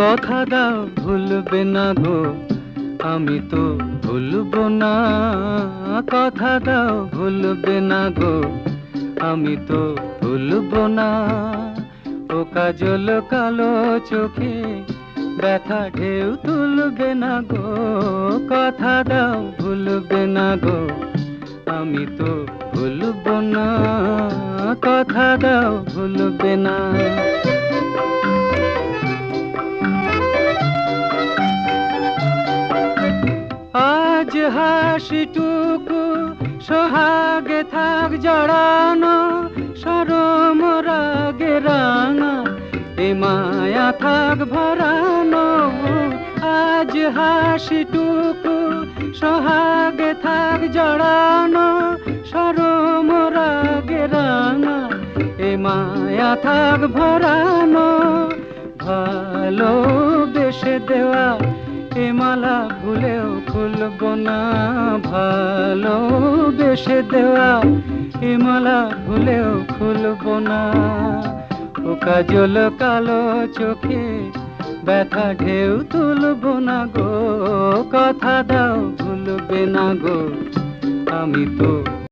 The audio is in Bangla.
কথা দাও, ভুলবে না গো। আমি তো ভুলবো না। কথা দাও, ভুলবে না গো। আমি তো ভুলবো না। ও কাজল কালো চোখে ব্যথা ঢেউ তুলবে না গো। কথা দাও, ভুলবে না গো। আমি তো ভুলবো না। কথা দাও, ভুলবে না। আজ হাসিটুকু সোহাগে থাক জড়ানো, সরম রাগে রাঙা, এ মায়া থাক ভরানো। আজ হাসিটুকু সোহাগে থাক জড়ানো, সরম রাগে রাঙা, এ মায়া থাক ভরানো। ভালো বেশে দেওয়া, এ মালা ভুলেও খুলব না ভালো বেশে দেওয়া হিমালা মালা ভুলেও খুলব না ও কাজল কালো চোখে ব্যথা ঢেউ তুলব না গো, কথা দাও ভুলবে না গো। আমি তো